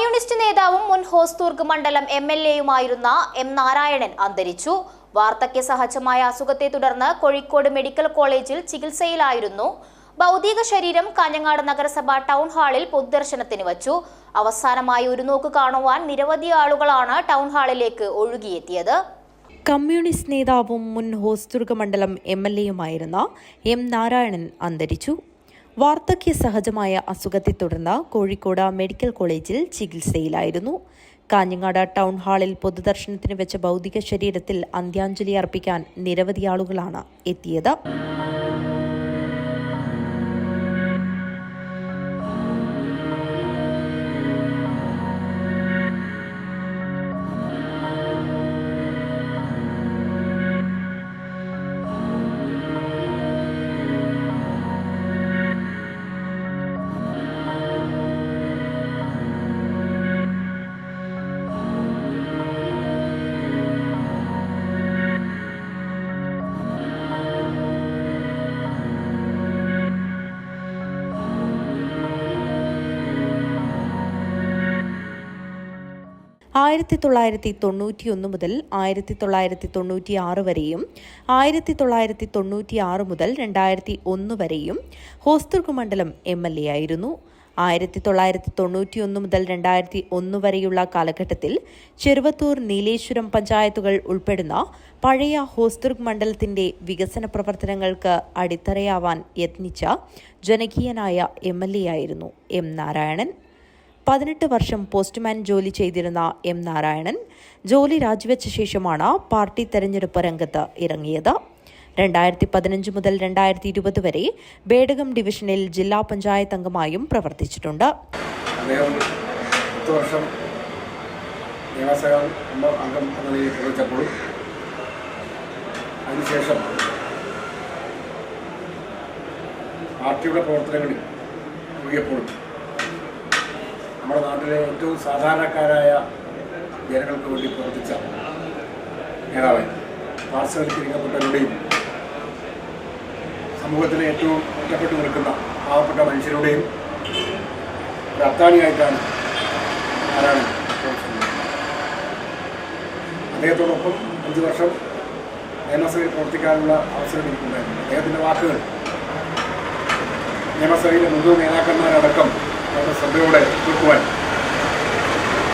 Communist നേതാവും മുൻ ഹോസ്ദുർഗ് മണ്ഡലം എം എൽ എയുമായിരുന്ന എം നാരായണൻ അന്തരിച്ചു. വാർദ്ധക്യ സഹജമായ അസുഖത്തെ തുടർന്ന് കോഴിക്കോട് മെഡിക്കൽ കോളേജിൽ ചികിത്സയിലായിരുന്നു. ഭൗതിക ശരീരം കാഞ്ഞങ്ങാട് നഗരസഭ ടൗൺ ഹാളിൽ പൊതുദർശനത്തിന് വച്ചു. അവസാനമായി ഒരു നോക്ക് കാണുവാൻ നിരവധി ആളുകളാണ് ടൗൺ ഹാളിലേക്ക് ഒഴുകിയെത്തിയത്. കമ്മ്യൂണിസ്റ്റ് നേതാവും മുൻ ഹോസ്തുർഗ മണ്ഡലം എം എൽ എയുമായിരുന്ന എം നാരായണൻ അന്തരിച്ചു. വാർദ്ധക്യ സഹജമായ അസുഖത്തെ തുടർന്ന് കോഴിക്കോട് മെഡിക്കൽ കോളേജിൽ ചികിത്സയിലായിരുന്നു. കാഞ്ഞങ്ങാട് ടൗൺ ഹാളിൽ പൊതുദർശനത്തിന് വെച്ച ഭൗതിക ശരീരത്തിൽ അന്ത്യാഞ്ജലി അർപ്പിക്കാൻ നിരവധി ആളുകളാണ് എത്തിയത്. ആയിരത്തി തൊള്ളായിരത്തി തൊണ്ണൂറ്റി ഒന്ന് മുതൽ ആയിരത്തി തൊള്ളായിരത്തി തൊണ്ണൂറ്റി ആറ് വരെയും ആയിരത്തി തൊള്ളായിരത്തി തൊണ്ണൂറ്റി ആറ് മുതൽ രണ്ടായിരത്തി ഒന്ന് വരെയും ഹോസ്ദുർഗ് മണ്ഡലം എം എൽ എ ആയിരുന്നു. ആയിരത്തി തൊള്ളായിരത്തി തൊണ്ണൂറ്റി ഒന്ന് മുതൽ രണ്ടായിരത്തി ഒന്ന് വരെയുള്ള കാലഘട്ടത്തിൽ ചെറുവത്തൂർ നീലേശ്വരം പഞ്ചായത്തുകൾ ഉൾപ്പെടുന്ന പഴയ ഹോസ്ദുർഗ് മണ്ഡലത്തിന്റെ വികസന പ്രവർത്തനങ്ങൾക്ക് അടിത്തറയാവാൻ യത്നിച്ച ജനകീയനായ എം എൽ എ ആയിരുന്നു എം നാരായണൻ. പതിനെട്ട് വർഷം പോസ്റ്റ്മാൻ ജോലി ചെയ്തിരുന്ന എം നാരായണൻ ജോലി രാജിവെച്ച ശേഷമാണ് പാർട്ടി തെരഞ്ഞെടുപ്പ് രംഗത്ത് ഇറങ്ങിയത്. രണ്ടായിരത്തി പതിനഞ്ച് മുതൽ രണ്ടായിരത്തി ഇരുപത് വരെ ബേഡകം ഡിവിഷനിൽ ജില്ലാ പഞ്ചായത്ത് അംഗമായും പ്രവർത്തിച്ചിട്ടുണ്ട്. പാർട്ടിയുടെ പ്രവർത്തനങ്ങളിൽ മുഴുകിയപ്പോഴും നമ്മുടെ നാട്ടിലെ ഏറ്റവും സാധാരണക്കാരായ ജനങ്ങൾക്ക് വേണ്ടി പ്രവർത്തിച്ച നേതാവ് പാർശ്വവൽക്കരിക്കപ്പെട്ടവരുടെയും സമൂഹത്തിലെ ഏറ്റവും ഒറ്റപ്പെട്ടു നിൽക്കുന്ന പാവപ്പെട്ട മനുഷ്യരുടെയും ഒരു അത്താണിയായിട്ടാണ് ആരാണ് അദ്ദേഹത്തോടൊപ്പം അഞ്ച് വർഷം നിയമസഭയിൽ പ്രവർത്തിക്കാനുള്ള അവസരം എനിക്കുണ്ടായിരുന്നു. അദ്ദേഹത്തിന്റെ വാക്കുകൾ നിയമസഭയിലെ മുഴുവൻ നേതാക്കന്മാരടക്കം വളരെ ശ്രദ്ധയോടെ മനുഷ്യ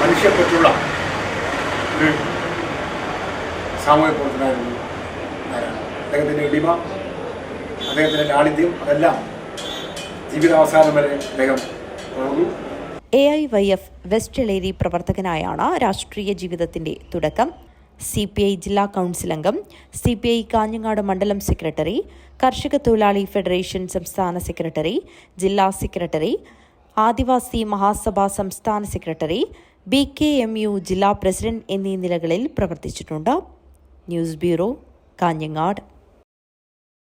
മനുഷ്യപ്പറ്റുള്ള ഒരു സാമൂഹ്യ പ്രവർത്തനമായിരുന്നു നാരായണ അദ്ദേഹത്തിന്റെ എളിമ അദ്ദേഹത്തിന്റെ ലാളിത്യം അതെല്ലാം ജീവിതാവസാനം വരെ അദ്ദേഹം തുടർന്നു A I Y F West Eleri പ്രവർത്തകനായാണ് രാഷ്ട്രീയ ജീവിതത്തിന്റെ തുടക്കം. സി പി ഐ ജില്ലാ കൗൺസിൽ അംഗം സി പി ഐ കാഞ്ഞങ്ങാട് മണ്ഡലം സെക്രട്ടറി കർഷക തൊഴിലാളി ഫെഡറേഷൻ സംസ്ഥാന സെക്രട്ടറി ജില്ലാ സെക്രട്ടറി ആദിവാസി മഹാസഭ സംസ്ഥാന secretary B K M U ജില്ലാ പ്രസിഡന്റ് എന്നീ നിലകളിൽ പ്രവർത്തിച്ചിട്ടുണ്ട്. News bureau Kanhangad.